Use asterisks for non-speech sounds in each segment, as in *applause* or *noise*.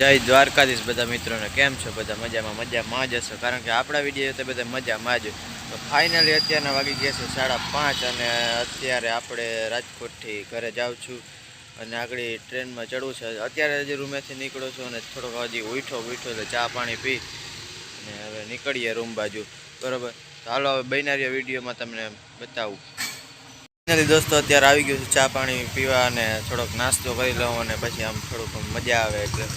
જય દ્વારકાધીશ બધા મિત્રોને. કેમ છો? બધા મજામાં? મજામાં જ હશો? કારણ કે આપણા વીડિયો તો બધા મજામાં જ. તો ફાઇનલી અત્યારના વાગી ગયા છે સાડા પાંચ અને અત્યારે આપણે રાજકોટથી ઘરે જાઉં છું અને આગળ ટ્રેનમાં ચડવું છે. અત્યારે હજી રૂમેથી નીકળું છું અને થોડોક હજી ઉઠો ઉઠો એટલે ચા પાણી પી અને હવે નીકળીએ રૂમ બાજુ. બરાબર? તો હાલો હવે બૈનારીયા વિડીયોમાં તમને બતાવું. ફાઇનલી દોસ્તો, અત્યારે આવી ગયું છે ચા પાણી પીવા અને થોડોક નાસ્તો કરી લઉં અને પછી આમ થોડુંક મજા આવે એટલે.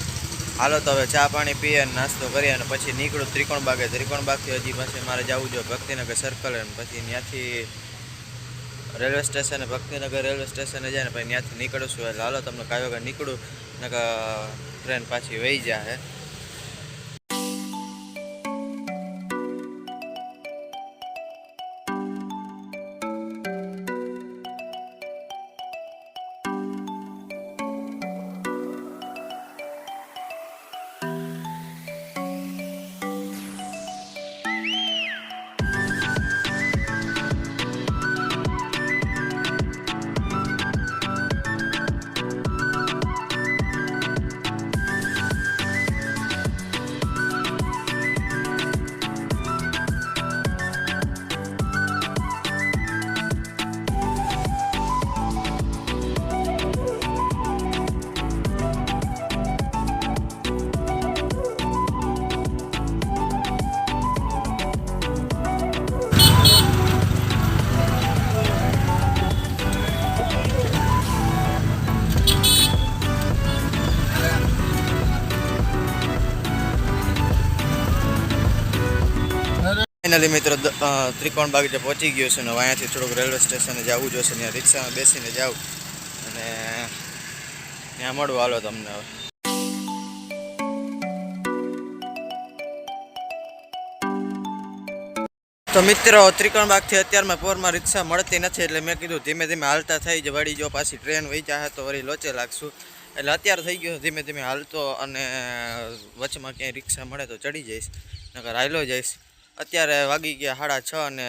હાલો, તો હવે ચા પાણી પીએ અને નાસ્તો કરીએ અને પછી નીકળું ત્રિકોણ બાગે. ત્રિકોણ બાગથી હજી પછી મારે જવું જોઈએ ભક્તિનગર સર્કલ અને પછી ત્યાંથી રેલવે સ્ટેશને ભક્તિનગર રેલવે સ્ટેશને જાય ને પછી ત્યાંથી નીકળું છું. એટલે હાલો, તમને કાયો નીકળું ને ટ્રેન પાછી વહી જાય. ફાઇનલી મિત્રો ત્રિકોણ બાગ જે પહોંચી ગયો છે ને અહીંયાથી થોડુંક રેલવે સ્ટેશને જવું જોશે ત્યાં રિક્ષામાં બેસીને જાઉં અને ત્યાં મળવું હાલો તમને હવે. તો મિત્રો, ત્રિકોણ બાગથી અત્યારમાં પોરમાં રિક્ષા મળતી નથી એટલે મેં કીધું ધીમે ધીમે હાલતા થઈ જ વળી જો પાછી ટ્રેન વહી જાય તો વળી લોચે લાગશું. એટલે અત્યારે થઈ ગયું ધીમે ધીમે હાલતો અને વચમાં ક્યાંય રિક્ષા મળે તો ચડી જઈશ, નકર હાલો જઈશ. અત્યારે વાગી ગયા સાડા છ અને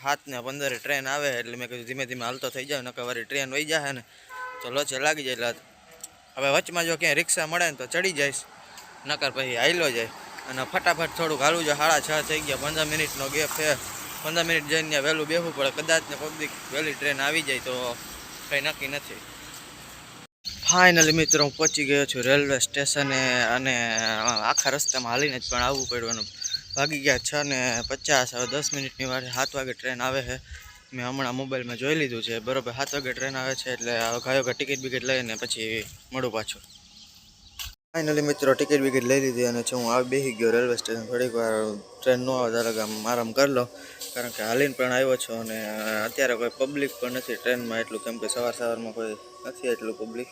સાત ને પંદરે ટ્રેન આવે એટલે મેં કીધું ધીમે ધીમે હાલતો થઈ જાય, નકર વારી ટ્રેન વહી જાય ને તો લોચે લાગી જાય એટલે હવે વચમાં જો ક્યાંય રિક્ષા મળે ને તો ચડી જઈશ, નકર પછી હાઈલો જાય. અને ફટાફટ થોડુંક હાલવું જોઈએ સાડા છ થઈ ગયા, પંદર મિનિટનો ગેપ છે. પંદર મિનિટ જઈને વહેલું બેસવું પડે, કદાચ ને કોઈક વહેલી ટ્રેન આવી જાય તો કંઈ નક્કી નથી. ફાઇનલી મિત્રો, હું પહોંચી ગયો છું રેલવે સ્ટેશને અને આખા રસ્તામાં હાલીને જ પણ આવવું પડ્યું અને વાગી ગયા છ ને પચાસ. હવે દસ મિનિટની વારે સાત વાગે ટ્રેન આવે છે. મેં હમણાં મોબાઈલમાં જોઈ લીધું છે. બરાબર, સાત વાગે ટ્રેન આવે છે એટલે હવે ગાયો ટિકિટ બિકિટ લઈને પછી મળું પાછું. ફાઇનલી મિત્રો, ટિકિટ બિકિટ લઈ લીધી અને હું આવી બેસી ગયો રેલવે સ્ટેશન, થોડીક વાર ટ્રેન ન આવે ત્યારે આમ આરામ કરી લો. કારણ કે હાલીને પણ આવ્યો છો અને અત્યારે કોઈ પબ્લિક પણ નથી ટ્રેનમાં, એટલું કેમ કે સવાર સવારમાં કોઈ નથી એટલું પબ્લિક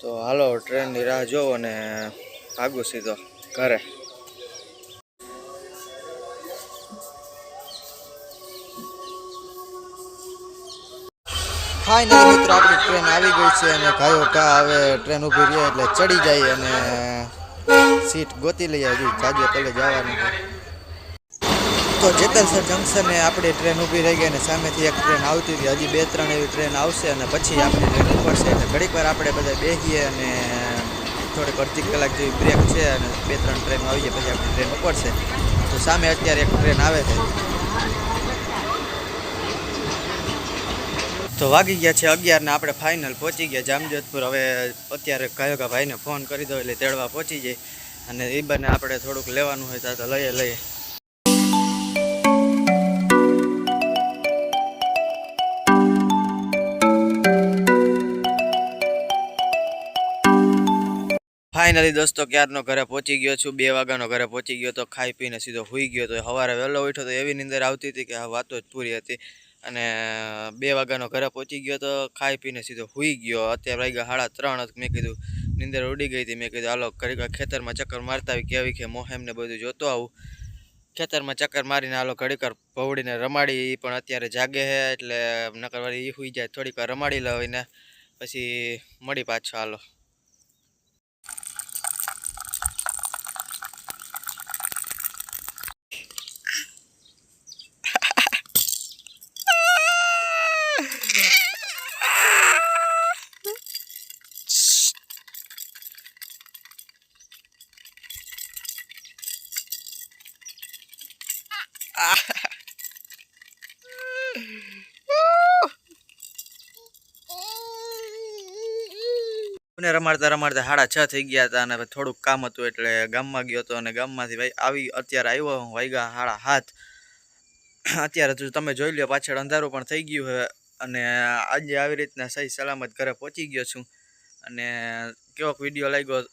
તો હાલો, ટ્રેનની રાહ જોઉં અને આગું સીધો ઘરે. ફાઇનલી મિત્રો, આપણી ટ્રેન આવી ગઈ છે અને ગાયો કા હવે ટ્રેન ઊભી રહી એટલે ચડી જાય અને સીટ ગોતી લઈએ હજી જાજે પહેલે જવાનું. તો જેતલસર જંકશને આપણી ટ્રેન ઊભી રહી ગઈ અને સામેથી એક ટ્રેન આવતી હતી. હજી બે ત્રણ એવી ટ્રેન આવશે અને પછી આપણી ટ્રેન ઉપડશે એટલે ઘડીક વાર આપણે બધા બેસીએ અને થોડીક અડધી કલાક જેવી બ્રેક છે અને બે ત્રણ ટ્રેન આવી જાય પછી આપણી ટ્રેન ઉપડશે તો સામે અત્યારે એક ટ્રેન આવે છે. તો વાગી ગયા છે અગિયાર ને આપણે ફાઇનલ પહોંચી ગયા જામજોધપુર. હવે અત્યારે કયો કે ભાઈને ફોન કરી દો એટલે તેડવા પહોંચી જાય અને એ બંને આપણે થોડુંક લેવાનું હોય તો લઈએ લઈએ. ફાઇનલી દોસ્તો ક્યારનો ઘરે પહોંચી ગયો છું? બે વાગ્યાનો ઘરે પહોંચી ગયો તો ખાઈ પીને સીધો હોઈ ગયો તો સવારે વહેલો ઉઠ્યો તો એવી નીંદર આવતી હતી કે આ વાતો જ પૂરી હતી. અને બે વાગ્યાનો ઘરે પહોંચી ગયો તો ખાઈ પીને સીધો સૂઈ ગયો. અત્યારે વાગ્યા સાડા ત્રણ. મેં કીધું, નીંદર ઉડી ગઈ હતી. મેં કીધું, હાલો ઘડી ખેતરમાં ચક્કર મારતા આવી. કેવી કે મોહેમ ને બધું જોતો આવું. ખેતરમાં ચક્કર મારીને હાલો ઘડીકર વાર ભવડીને રમાડી. પણ અત્યારે જાગે છે એટલે નકર વાળી એ સુઈ જાય. થોડીક રમાડી લઈને પછી મળી પાછો હાલો. *laughs* મને રમાડતા રમાડતા સાડા છ થઈ ગયા હતા અને થોડુંક કામ હતું એટલે ગામમાં ગયો હતો અને ગામમાંથી ભાઈ આવી અત્યારે આવ્યો હું વાગ્યા સાડા હાથ અત્યારે તો તમે જોઈ લો પાછળ અંધારું પણ થઈ ગયું હવે અને આજે આવી રીતના સહી સલામત ઘરે પહોંચી ગયો છું. અને કેવોક વીડિયો લાગ્યો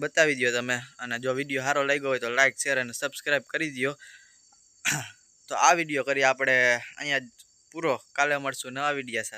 બતાવી દો તમે અને જો વીડિયો સારો લાગ્યો હોય તો લાઇક શેર અને સબસ્ક્રાઈબ કરી દો તો આ વીડિયો કરી આપણે અહીંયા પૂરો. કાલે મળશું નવા વીડિયો સાથે.